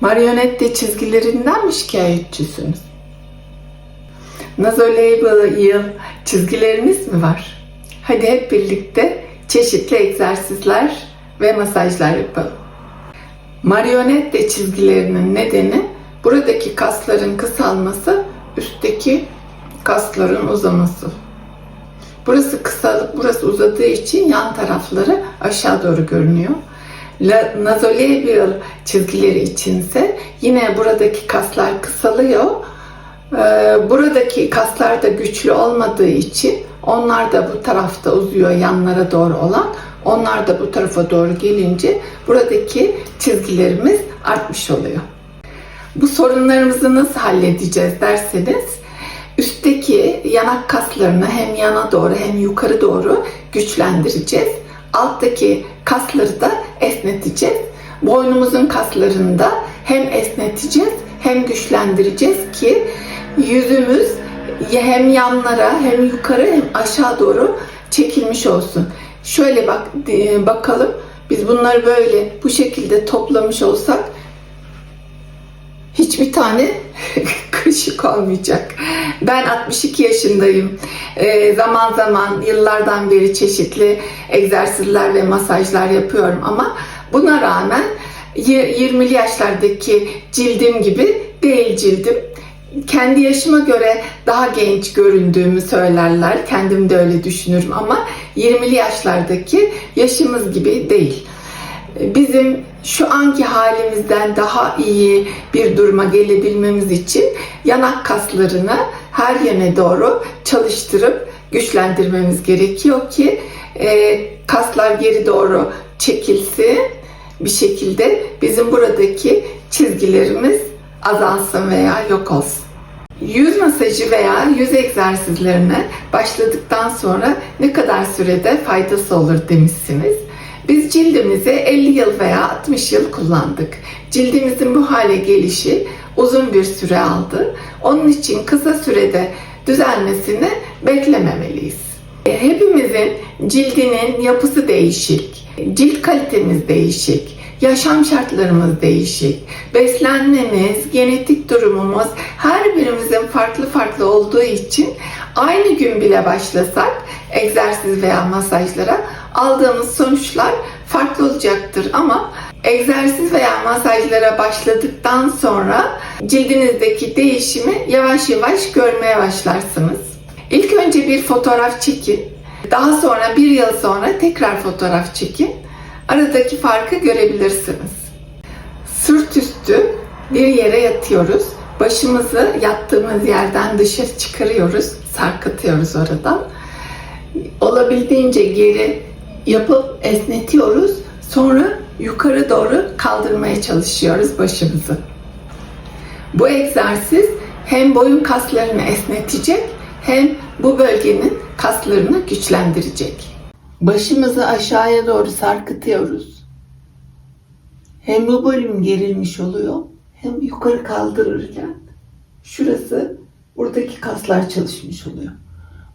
Marionette çizgilerinden mi şikayetçisiniz? Nazolabel çizgileriniz mi var? Hadi hep birlikte çeşitli egzersizler ve masajlar yapalım. Marionette çizgilerinin nedeni buradaki kasların kısalması, üstteki kasların uzaması. Burası kısalıp burası uzadığı için yan tarafları aşağı doğru görünüyor. La, nazolabial çizgileri içinse yine buradaki kaslar kısalıyor. Ee, buradaki kaslar da güçlü olmadığı için onlar da bu tarafta uzuyor yanlara doğru olan. Onlar da bu tarafa doğru gelince buradaki çizgilerimiz artmış oluyor. Bu sorunlarımızı nasıl halledeceğiz derseniz üstteki yanak kaslarını hem yana doğru hem yukarı doğru güçlendireceğiz. Alttaki kasları da esneteceğiz. Boynumuzun kaslarını da hem esneteceğiz hem güçlendireceğiz ki yüzümüz hem yanlara hem yukarı hem aşağı doğru çekilmiş olsun. Şöyle bak bakalım biz bunları böyle bu şekilde toplamış olsak hiçbir tane kırışık olmayacak. Ben 62 yaşındayım. Ee, zaman zaman yıllardan beri çeşitli egzersizler ve masajlar yapıyorum ama buna rağmen 20'li yaşlardaki cildim gibi değil cildim. Kendi yaşıma göre daha genç göründüğümü söylerler. Kendim de öyle düşünürüm ama 20'li yaşlardaki yaşımız gibi değil bizim şu anki halimizden daha iyi bir duruma gelebilmemiz için yanak kaslarını her yöne doğru çalıştırıp güçlendirmemiz gerekiyor ki e, kaslar geri doğru çekilsin bir şekilde bizim buradaki çizgilerimiz azalsın veya yok olsun. Yüz masajı veya yüz egzersizlerine başladıktan sonra ne kadar sürede faydası olur demişsiniz. Biz cildimizi 50 yıl veya 60 yıl kullandık. Cildimizin bu hale gelişi uzun bir süre aldı. Onun için kısa sürede düzelmesini beklememeliyiz. E, hepimizin cildinin yapısı değişik, cilt kalitemiz değişik, yaşam şartlarımız değişik, beslenmemiz, genetik durumumuz her birimizin farklı farklı olduğu için aynı gün bile başlasak egzersiz veya masajlara aldığımız sonuçlar farklı olacaktır ama egzersiz veya masajlara başladıktan sonra cildinizdeki değişimi yavaş yavaş görmeye başlarsınız. İlk önce bir fotoğraf çekin. Daha sonra bir yıl sonra tekrar fotoğraf çekin. Aradaki farkı görebilirsiniz. Sırt üstü bir yere yatıyoruz. Başımızı yattığımız yerden dışarı çıkarıyoruz. Sarkıtıyoruz oradan. Olabildiğince geri yapıp esnetiyoruz. Sonra yukarı doğru kaldırmaya çalışıyoruz başımızı. Bu egzersiz hem boyun kaslarını esnetecek hem bu bölgenin kaslarını güçlendirecek. Başımızı aşağıya doğru sarkıtıyoruz. Hem bu bölüm gerilmiş oluyor hem yukarı kaldırırken şurası buradaki kaslar çalışmış oluyor.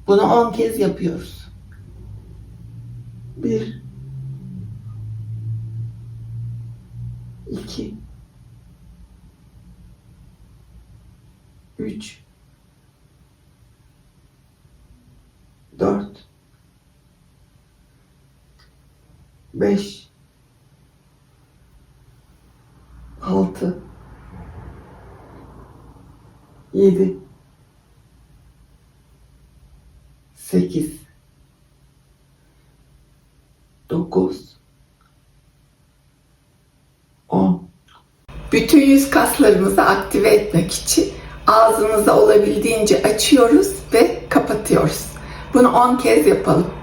Bunu 10 kez yapıyoruz. Bir, iki, üç, dört, beş, altı, yedi, sekiz, dokuz, on. Bütün yüz kaslarımızı aktive etmek için ağzımızı olabildiğince açıyoruz ve kapatıyoruz. Bunu 10 kez yapalım.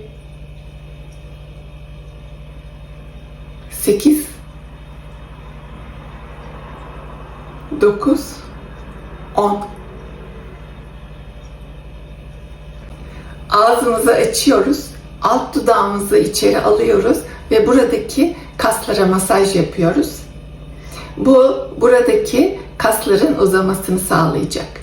sekiz, 9, 10. Ağzımızı açıyoruz. Alt dudağımızı içeri alıyoruz ve buradaki kaslara masaj yapıyoruz. Bu buradaki kasların uzamasını sağlayacak.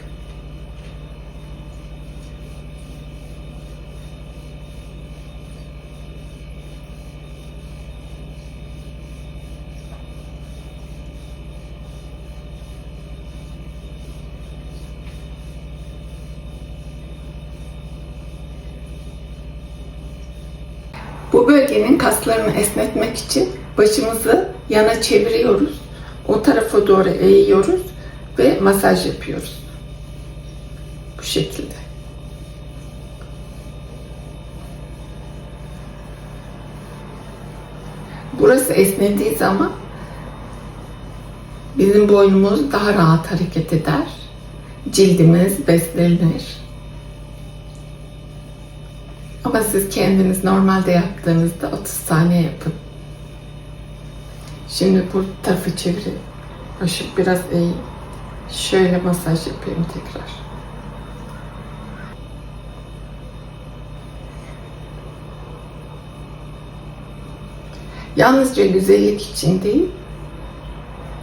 Bu bölgenin kaslarını esnetmek için başımızı yana çeviriyoruz. O tarafa doğru eğiyoruz ve masaj yapıyoruz. Bu şekilde. Burası esnediği zaman bizim boynumuz daha rahat hareket eder. Cildimiz beslenir. Ama siz kendiniz normalde yaptığınızda 30 saniye yapın. Şimdi bu tarafı çevireyim. Başı biraz eğeyim. Şöyle masaj yapayım tekrar. Yalnızca güzellik için değil,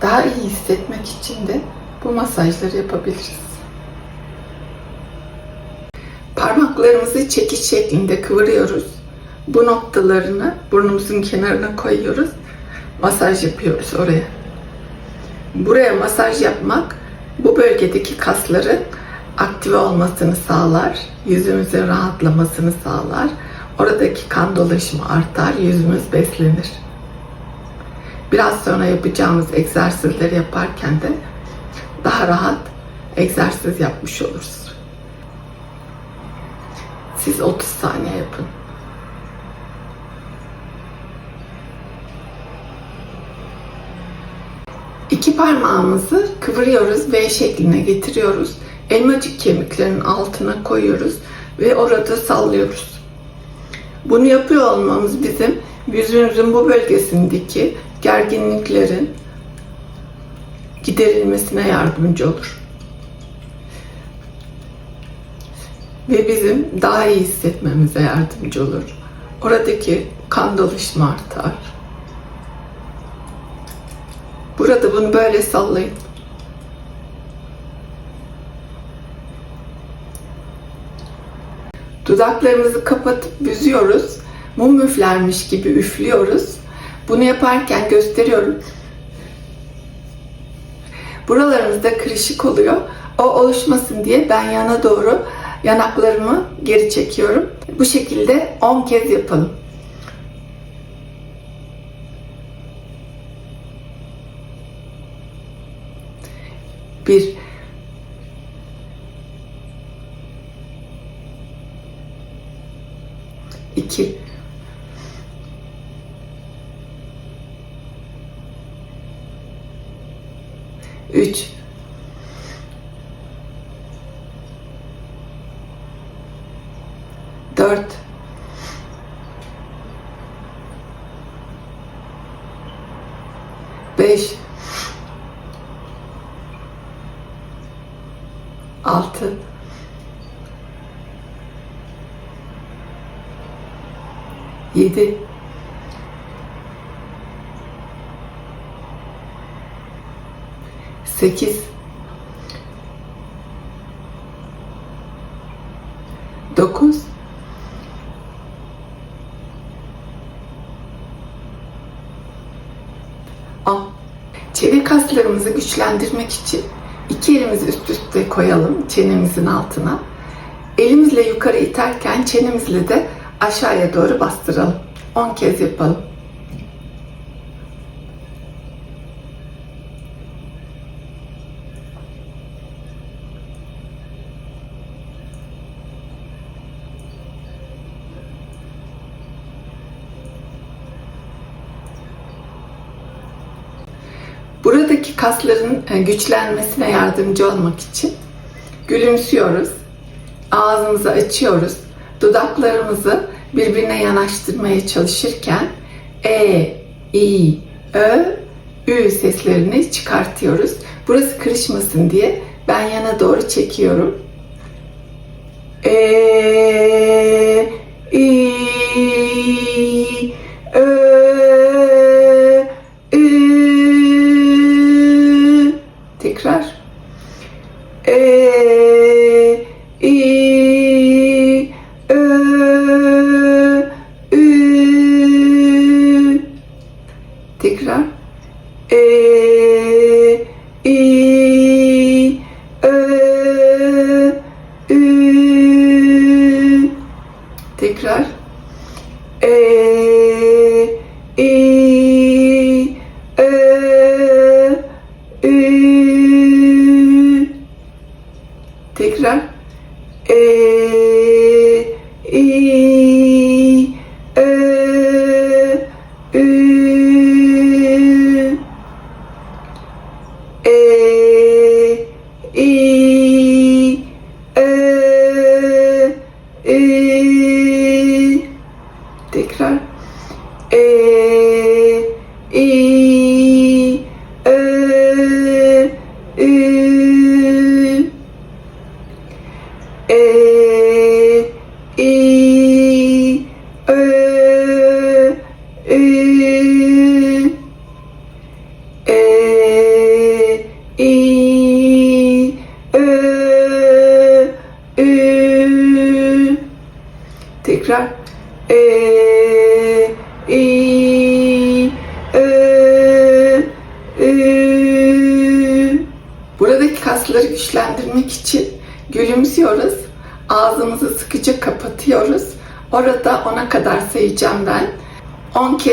daha iyi hissetmek için de bu masajları yapabiliriz. Parmaklarımızı çekiç şeklinde kıvırıyoruz. Bu noktalarını burnumuzun kenarına koyuyoruz. Masaj yapıyoruz oraya. Buraya masaj yapmak bu bölgedeki kasların aktive olmasını sağlar. Yüzümüzün rahatlamasını sağlar. Oradaki kan dolaşımı artar, yüzümüz beslenir. Biraz sonra yapacağımız egzersizleri yaparken de daha rahat egzersiz yapmış oluruz. Siz 30 saniye yapın. İki parmağımızı kıvırıyoruz V şekline getiriyoruz. Elmacık kemiklerinin altına koyuyoruz ve orada sallıyoruz. Bunu yapıyor olmamız bizim yüzümüzün bu bölgesindeki gerginliklerin giderilmesine yardımcı olur. Ve bizim daha iyi hissetmemize yardımcı olur. Oradaki kan dolaşımı artar. Burada bunu böyle sallayın. Dudaklarımızı kapatıp büzüyoruz. Mum üflermiş gibi üflüyoruz. Bunu yaparken gösteriyorum. Buralarımızda kırışık oluyor. O oluşmasın diye ben yana doğru yanaklarımı geri çekiyorum. Bu şekilde 10 kez yapalım. Bir, iki, 3 yedi, sekiz, dokuz, on. Çene kaslarımızı güçlendirmek için iki elimizi üst üste koyalım çenemizin altına. Elimizle yukarı iterken çenemizle de aşağıya doğru bastıralım. 10 kez yapalım. Buradaki kasların e, güçlenmesine yardımcı olmak için gülümsüyoruz. Ağzımızı açıyoruz. Dudaklarımızı birbirine yanaştırmaya çalışırken E, I, Ö, ü seslerini çıkartıyoruz. Burası kırışmasın diye ben yana doğru çekiyorum. E, i, Tekrar.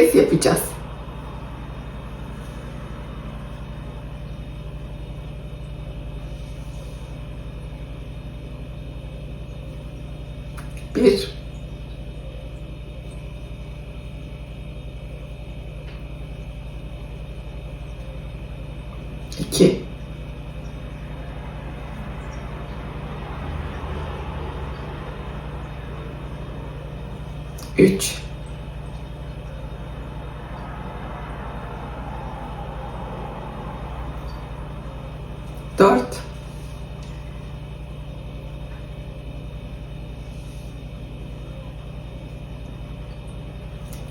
Kez yapacağız. Bir, iki, üç,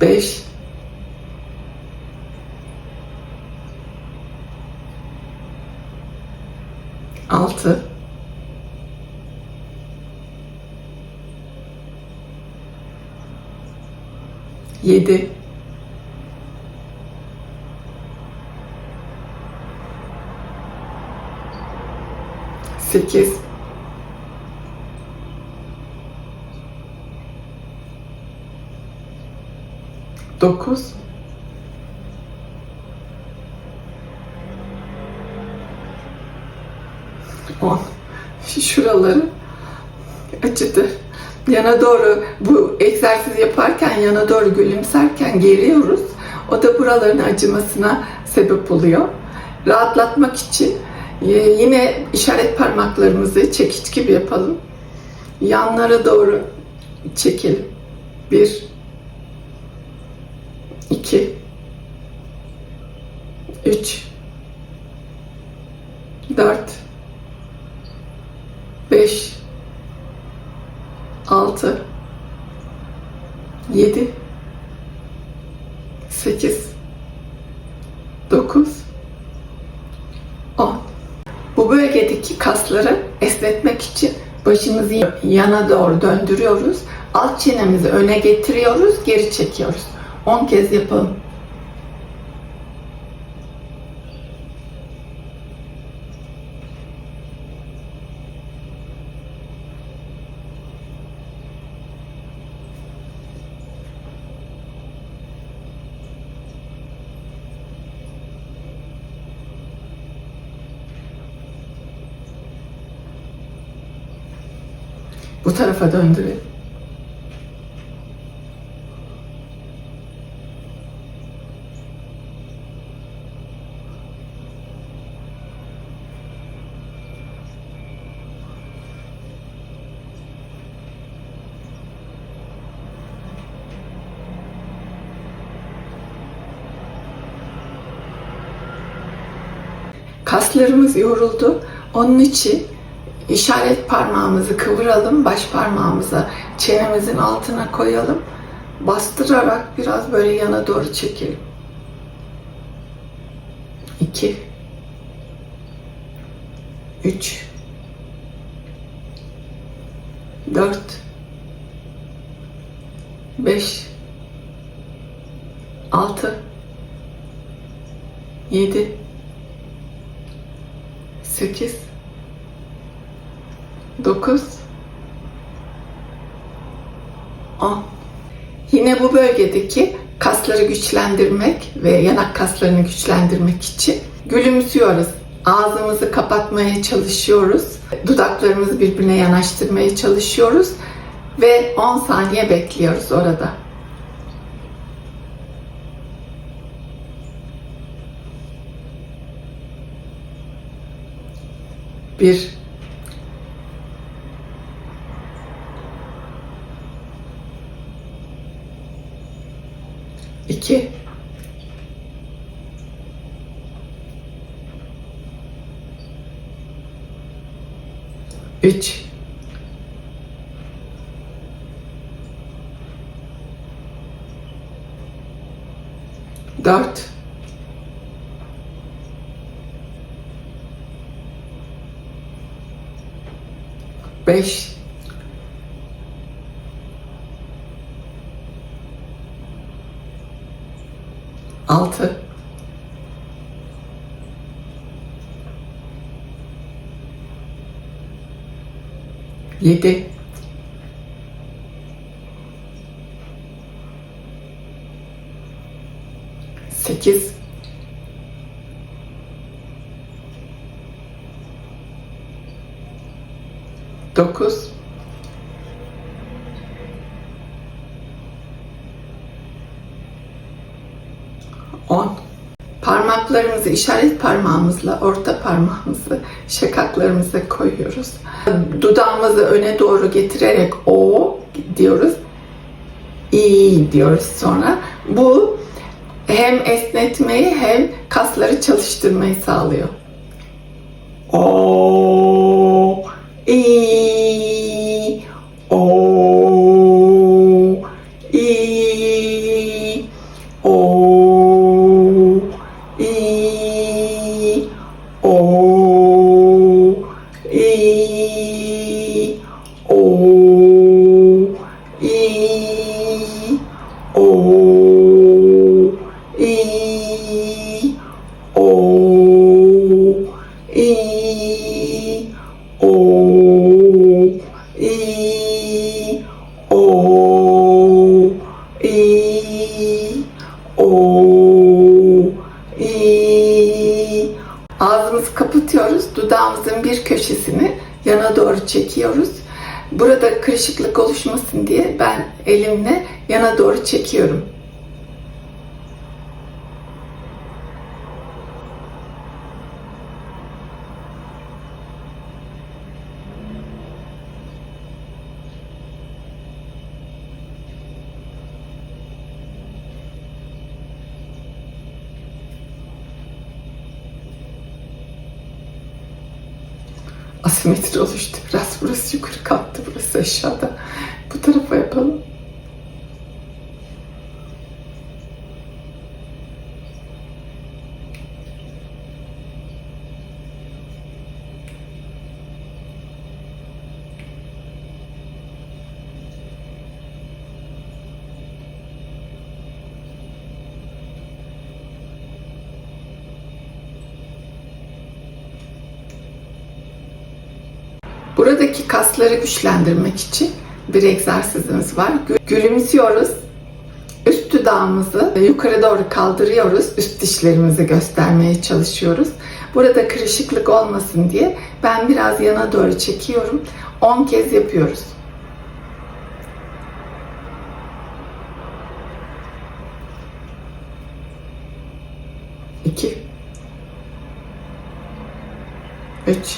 5 6 7 8 dokuz, on. Şuraları acıdı. Yana doğru bu egzersiz yaparken yana doğru gülümserken geriyoruz. O da buraların acımasına sebep oluyor. Rahatlatmak için e, yine işaret parmaklarımızı çekiç gibi yapalım. Yanlara doğru çekelim. Bir, iki, üç, dört, beş, altı, yedi, sekiz, dokuz, on. Bu bölgedeki kasları esnetmek için başımızı yana doğru döndürüyoruz. Alt çenemizi öne getiriyoruz, geri çekiyoruz. 10 kez yapalım. Bu tarafa döndürelim. Kaslarımız yoruldu. Onun için işaret parmağımızı kıvıralım, baş parmağımıza çenemizin altına koyalım. Bastırarak biraz böyle yana doğru çekelim. 2 3 4 5 6 7 8 9 10 Yine bu bölgedeki kasları güçlendirmek ve yanak kaslarını güçlendirmek için gülümsüyoruz. Ağzımızı kapatmaya çalışıyoruz. Dudaklarımızı birbirine yanaştırmaya çalışıyoruz ve 10 saniye bekliyoruz orada. Bir, iki, üç, dört, 5 6 7 8 dokuz, on. Parmaklarımızı işaret parmağımızla orta parmağımızı şakaklarımıza koyuyoruz. Dudağımızı öne doğru getirerek o diyoruz. İ diyoruz sonra. Bu hem esnetmeyi hem kasları çalıştırmayı sağlıyor. O yana doğru çekiyoruz. Burada kırışıklık oluşmasın diye ben elimle yana doğru çekiyorum. Asimetri oluştu. Biraz burası yukarı kalktı, burası aşağıda. Bu tarafa yapalım. Buradaki kasları güçlendirmek için bir egzersizimiz var. Gü- Gülümsüyoruz. Üst dudağımızı yukarı doğru kaldırıyoruz. Üst dişlerimizi göstermeye çalışıyoruz. Burada kırışıklık olmasın diye ben biraz yana doğru çekiyorum. 10 kez yapıyoruz. İki. Üç.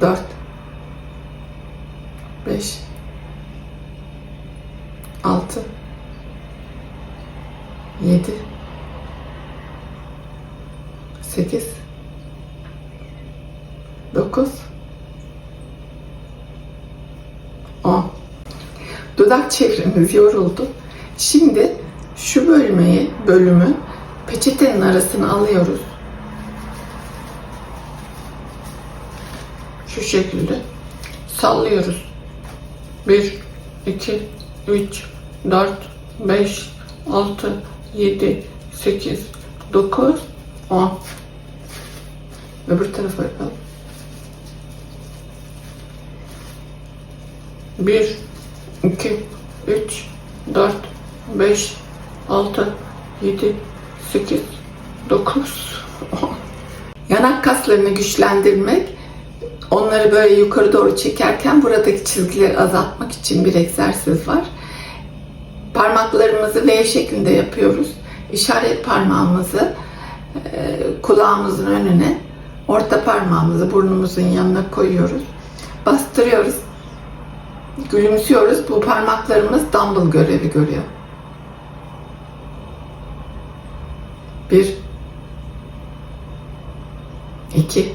4 5 6 7 8 9 10 Dudak çevremiz yoruldu. Şimdi şu bölmeyi, bölümü peçetenin arasına alıyoruz. Şekilde sallıyoruz. 1 2 3 4 5 6 7 8 9 10 Öbür tarafa yapalım. 1 2 3 4 5 6 7 8 9 10 Yanak kaslarını güçlendirmek onları böyle yukarı doğru çekerken buradaki çizgileri azaltmak için bir egzersiz var. Parmaklarımızı V şeklinde yapıyoruz. İşaret parmağımızı e, kulağımızın önüne, orta parmağımızı burnumuzun yanına koyuyoruz. Bastırıyoruz. Gülümsüyoruz. Bu parmaklarımız dumbbell görevi görüyor. Bir, iki,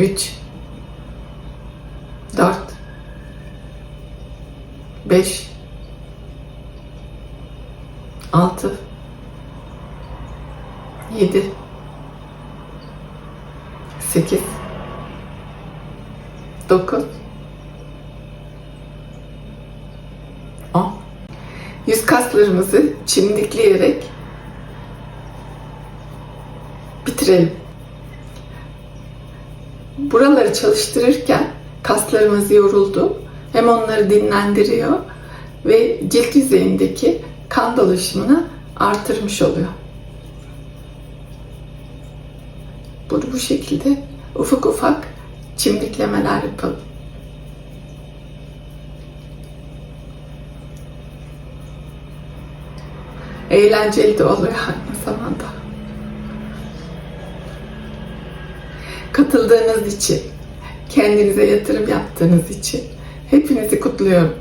üç, dört, beş, altı, yedi, sekiz, dokuz, on. Yüz kaslarımızı çimdikleyerek bitirelim. Buraları çalıştırırken kaslarımız yoruldu. Hem onları dinlendiriyor ve cilt yüzeyindeki kan dolaşımını artırmış oluyor. Bunu bu şekilde ufak ufak çimdiklemeler yapalım. Eğlenceli de oluyor aynı zamanda. Katıldığınız için, kendinize yatırım yaptığınız için hepinizi kutluyorum.